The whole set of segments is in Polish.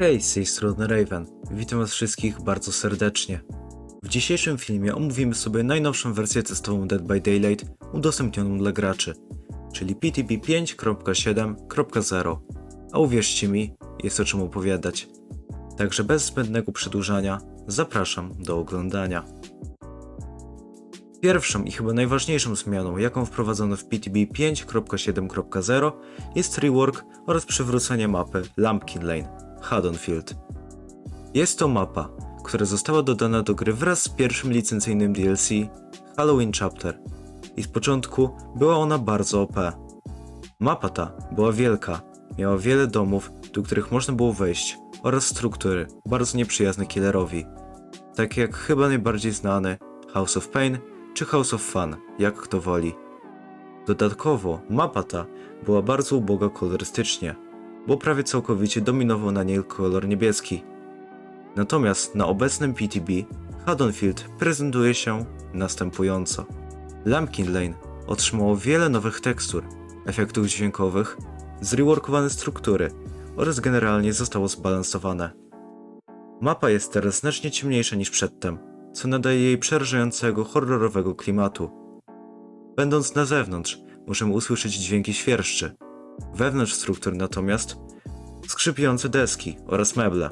Hej, z tej strony Raven. Witam was wszystkich bardzo serdecznie. W dzisiejszym filmie omówimy sobie najnowszą wersję testową Dead by Daylight udostępnioną dla graczy, czyli PTP 5.7.0. A uwierzcie mi, jest o czym opowiadać. Także bez zbędnego przedłużania, zapraszam do oglądania. Pierwszą i chyba najważniejszą zmianą, jaką wprowadzono w PTB 5.7.0 jest rework oraz przywrócenie mapy Lampkin Lane, Haddonfield. Jest to mapa, która została dodana do gry wraz z pierwszym licencyjnym DLC Halloween Chapter i z początku była ona bardzo OP. Mapa ta była wielka, miała wiele domów, do których można było wejść oraz struktury bardzo nieprzyjazne killerowi, tak jak chyba najbardziej znany House of Pain czy House of Fun, jak kto woli. Dodatkowo mapa ta była bardzo uboga kolorystycznie, bo prawie całkowicie dominował na niej kolor niebieski. Natomiast na obecnym PTB Haddonfield prezentuje się następująco. Lampkin Lane otrzymało wiele nowych tekstur, efektów dźwiękowych, zreworkowane struktury oraz generalnie zostało zbalansowane. Mapa jest teraz znacznie ciemniejsza niż przedtem, co nadaje jej przerażającego, horrorowego klimatu. Będąc na zewnątrz, możemy usłyszeć dźwięki świerszczy. Wewnątrz struktur natomiast skrzypiące deski oraz meble.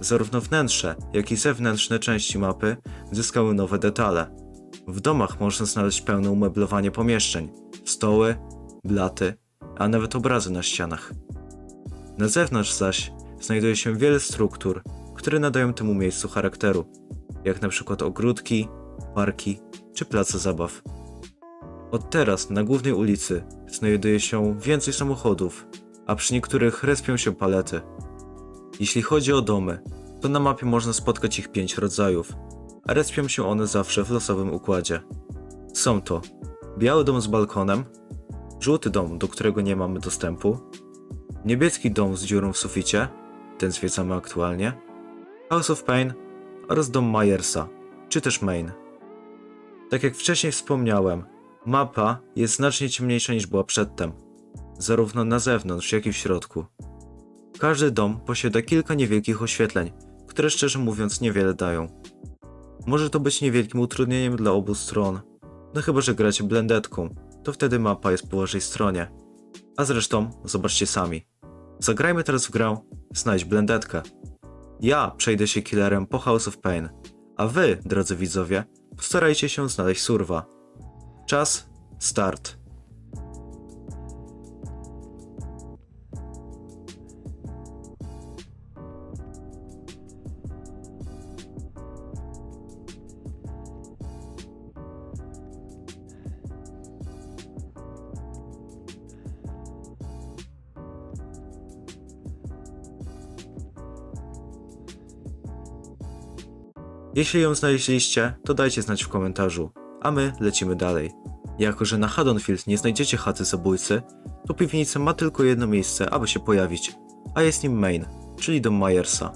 Zarówno wnętrze, jak i zewnętrzne części mapy zyskały nowe detale. W domach można znaleźć pełne umeblowanie pomieszczeń, stoły, blaty, a nawet obrazy na ścianach. Na zewnątrz zaś znajduje się wiele struktur, które nadają temu miejscu charakteru, jak na przykład ogródki, parki czy place zabaw. Od teraz na głównej ulicy znajduje się więcej samochodów, a przy niektórych respią się palety. Jeśli chodzi o domy, to na mapie można spotkać ich pięć rodzajów, a respią się one zawsze w losowym układzie. Są to biały dom z balkonem, żółty dom, do którego nie mamy dostępu, niebieski dom z dziurą w suficie, ten zwiedzamy aktualnie, House of Pain oraz dom Myersa, czy też Main. Tak jak wcześniej wspomniałem, mapa jest znacznie ciemniejsza niż była przedtem, zarówno na zewnątrz, jak i w środku. Każdy dom posiada kilka niewielkich oświetleń, które szczerze mówiąc niewiele dają. Może to być niewielkim utrudnieniem dla obu stron, no chyba że gracie blendetką, to wtedy mapa jest po waszej stronie. A zresztą, zobaczcie sami. Zagrajmy teraz w grę Znajdź blendetkę. Ja przejdę się killerem po House of Pain, a wy, drodzy widzowie, postarajcie się znaleźć surwa. Czas, start. Jeśli ją znaleźliście, to dajcie znać w komentarzu, a my lecimy dalej. Jako, że na Haddonfield nie znajdziecie chaty zabójcy, to piwnica ma tylko jedno miejsce, aby się pojawić, a jest nim main, czyli dom Myersa.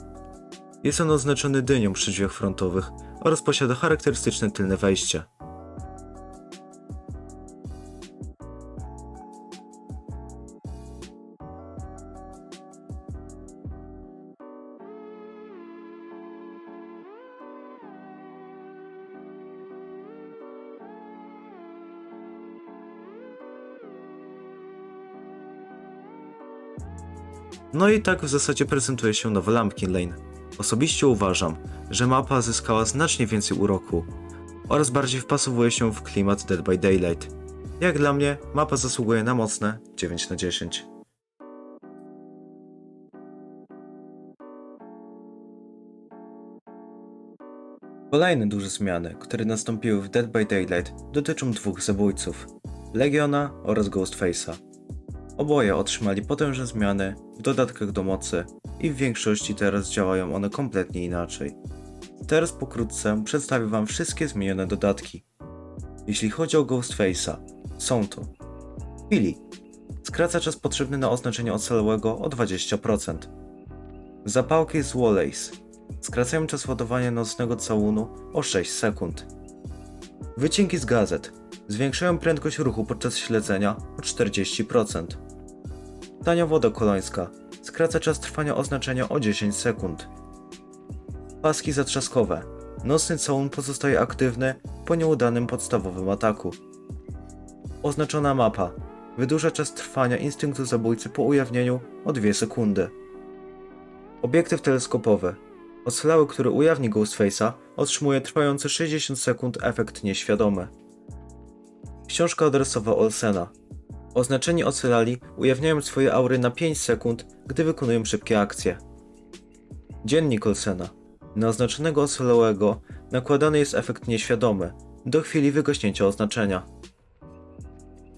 Jest on oznaczony dynią przy drzwiach frontowych oraz posiada charakterystyczne tylne wejście. No i tak w zasadzie prezentuje się nowy Lampkin Lane. Osobiście uważam, że mapa zyskała znacznie więcej uroku oraz bardziej wpasowuje się w klimat Dead by Daylight. Jak dla mnie, mapa zasługuje na mocne 9 na 10. Kolejne duże zmiany, które nastąpiły w Dead by Daylight dotyczą dwóch zabójców, Legiona oraz Ghostface'a. Oboje otrzymali potężne zmiany w dodatkach do mocy i w większości teraz działają one kompletnie inaczej. Teraz pokrótce przedstawię Wam wszystkie zmienione dodatki. Jeśli chodzi o Ghostface'a, są to Chwili. Skraca czas potrzebny na oznaczenie ocalałego o 20%. Zapałki z Wallace. Skracają czas ładowania nocnego całunu o 6 sekund. Wycinki z gazet. Zwiększają prędkość ruchu podczas śledzenia o 40%. Tania woda kolońska skraca czas trwania oznaczenia o 10 sekund. Paski zatrzaskowe. Nocny całun pozostaje aktywny po nieudanym podstawowym ataku. Oznaczona mapa. Wydłuża czas trwania instynktu zabójcy po ujawnieniu o 2 sekundy. Obiektyw teleskopowy. Ocalały, który ujawni Ghostface'a, otrzymuje trwający 60 sekund efekt nieświadomy. Książka adresowa Olsena. Oznaczeni ocalali ujawniają swoje aury na 5 sekund, gdy wykonują szybkie akcje. Dziennik Olsena. Na oznaczonego ocalałego nakładany jest efekt nieświadomy, do chwili wygaśnięcia oznaczenia.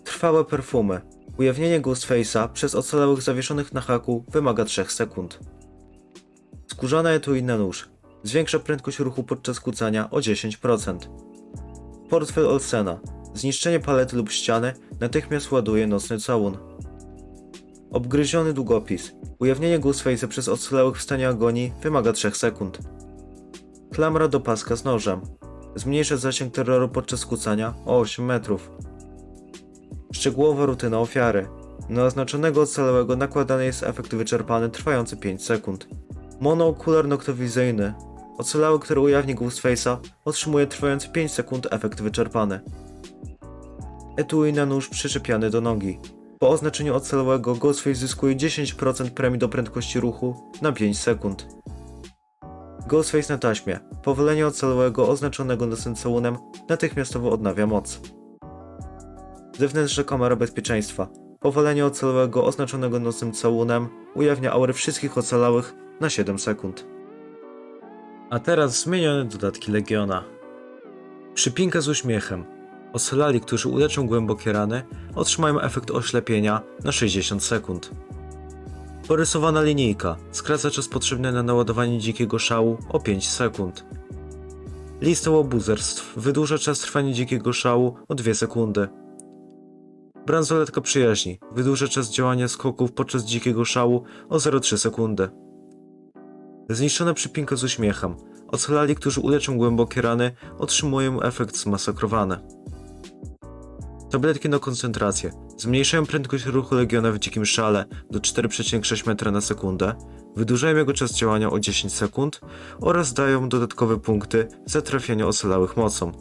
Trwałe perfumy. Ujawnienie Ghostface'a przez ocalałych zawieszonych na haku wymaga 3 sekund. Skórzane etui na nóż. Zwiększa prędkość ruchu podczas kucania o 10%. Portfel Olsena. Zniszczenie palety lub ściany natychmiast ładuje nocny całun. Obgryziony długopis. Ujawnienie Ghostface'a przez ocalałych w stanie agonii wymaga 3 sekund. Klamra do paska z nożem. Zmniejsza zasięg terroru podczas kucania o 8 metrów. Szczegółowa rutyna ofiary. Na oznaczonego ocalałego nakładany jest efekt wyczerpany trwający 5 sekund. Monookular noktowizyjny. Ocalały, który ujawni Ghostface'a, otrzymuje trwający 5 sekund efekt wyczerpany. Etui na nóż przyczepiany do nogi. Po oznaczeniu ocalałego Ghostface zyskuje 10% premii do prędkości ruchu na 5 sekund. Ghostface na taśmie. Powolenie ocalałego oznaczonego nocnym całunem natychmiastowo odnawia moc. Zewnętrzna kamera bezpieczeństwa. Powolenie ocalałego oznaczonego nocnym całunem ujawnia aury wszystkich ocalałych na 7 sekund. A teraz zmienione dodatki Legiona. Przypinka z uśmiechem. Ocalali, którzy uleczą głębokie rany, otrzymają efekt oślepienia na 60 sekund. Porysowana linijka skraca czas potrzebny na naładowanie dzikiego szału o 5 sekund. Lista łobuzerstw wydłuża czas trwania dzikiego szału o 2 sekundy. Bransoletka przyjaźni wydłuża czas działania skoków podczas dzikiego szału o 0,3 sekundy. Zniszczona przypinka z uśmiechem. Ocalali, którzy uleczą głębokie rany, otrzymują efekt zmasakrowany. Tabletki na koncentrację zmniejszają prędkość ruchu Legiona w dzikim szale do 4,6 metra na sekundę, wydłużają jego czas działania o 10 sekund oraz dają dodatkowe punkty za trafianie ocalałych mocą.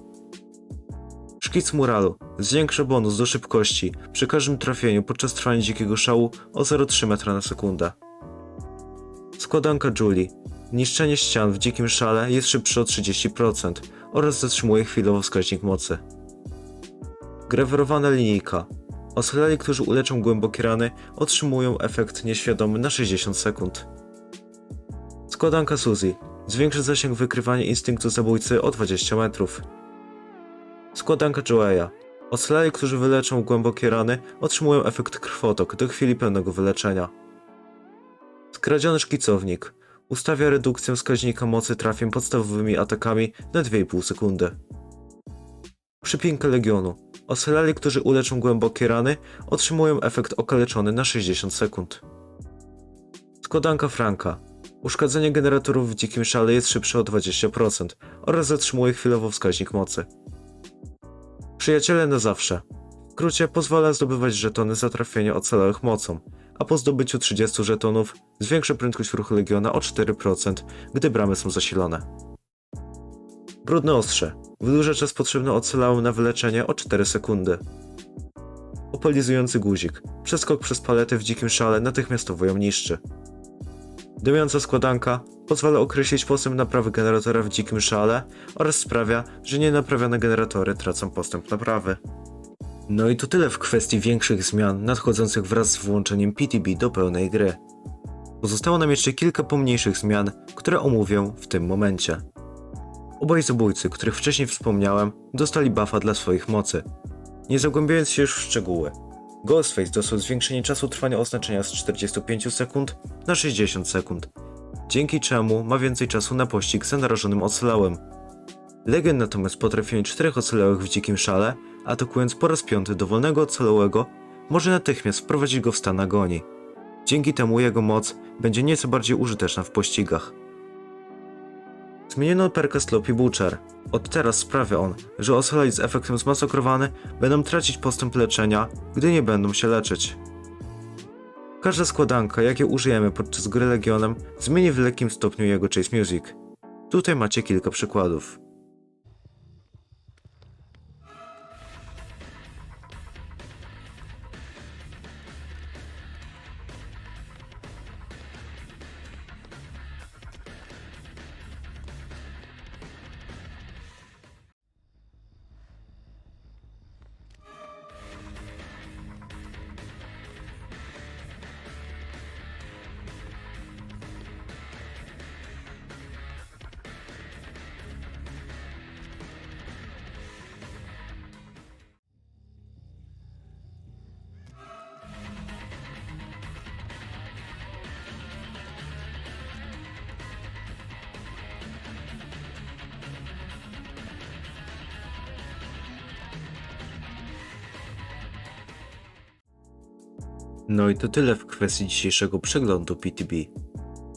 Szkic muralu zwiększa bonus do szybkości przy każdym trafieniu podczas trwania dzikiego szału o 0,3 metra na sekundę. Składanka Julie. Niszczenie ścian w dzikim szale jest szybsze o 30% oraz zatrzymuje chwilowo wskaźnik mocy. Grawerowana linijka. Ocalali, którzy uleczą głębokie rany, otrzymują efekt nieświadomy na 60 sekund. Składanka Suzy. Zwiększa zasięg wykrywania instynktu zabójcy o 20 metrów. Składanka Joeya. Ocalali, którzy wyleczą głębokie rany, otrzymują efekt krwotok do chwili pełnego wyleczenia. Skradziony szkicownik. Ustawia redukcję wskaźnika mocy trafień podstawowymi atakami na 2,5 sekundy. Przypinka Legionu. Ocalali, którzy uleczą głębokie rany, otrzymują efekt okaleczony na 60 sekund. Składanka Franka. Uszkadzenie generatorów w dzikim szale jest szybsze o 20% oraz zatrzymuje chwilowo wskaźnik mocy. Przyjaciele na zawsze. W skrócie pozwala zdobywać żetony za trafienie ocalałych mocą, a po zdobyciu 30 żetonów zwiększa prędkość ruchu Legiona o 4%, gdy bramy są zasilone. Brudne ostrze. Wydłuża czas potrzebny ocalałym na wyleczenie o 4 sekundy. Opalizujący guzik. Przeskok przez paletę w dzikim szale natychmiastowo ją niszczy. Dymiąca składanka pozwala określić postęp naprawy generatora w dzikim szale oraz sprawia, że nienaprawione generatory tracą postęp naprawy. No i to tyle w kwestii większych zmian nadchodzących wraz z włączeniem PTB do pełnej gry. Pozostało nam jeszcze kilka pomniejszych zmian, które omówię w tym momencie. Obaj zabójcy, których wcześniej wspomniałem, dostali buffa dla swoich mocy. Nie zagłębiając się już w szczegóły, Ghostface dostał zwiększenie czasu trwania oznaczenia z 45 sekund na 60 sekund, dzięki czemu ma więcej czasu na pościg za narażonym ocalałym. Legend natomiast po trafieniu czterech ocalałych w dzikim szale, atakując po raz piąty dowolnego ocalałego, może natychmiast wprowadzić go w stan agonii. Dzięki temu jego moc będzie nieco bardziej użyteczna w pościgach. Zmieniono perkę Sloppy Butcher. Od teraz sprawia on, że ocalali z efektem zmasakrowany będą tracić postęp leczenia, gdy nie będą się leczyć. Każda składanka, jakie użyjemy podczas gry Legionem, zmieni w lekkim stopniu jego chase music. Tutaj macie kilka przykładów. No i to tyle w kwestii dzisiejszego przeglądu PTB.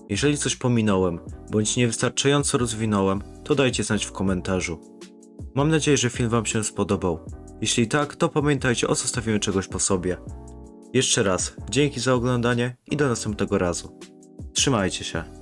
Jeżeli coś pominąłem, bądź niewystarczająco rozwinąłem, to dajcie znać w komentarzu. Mam nadzieję, że film Wam się spodobał. Jeśli tak, to pamiętajcie o zostawieniu czegoś po sobie. Jeszcze raz, dzięki za oglądanie i do następnego razu. Trzymajcie się.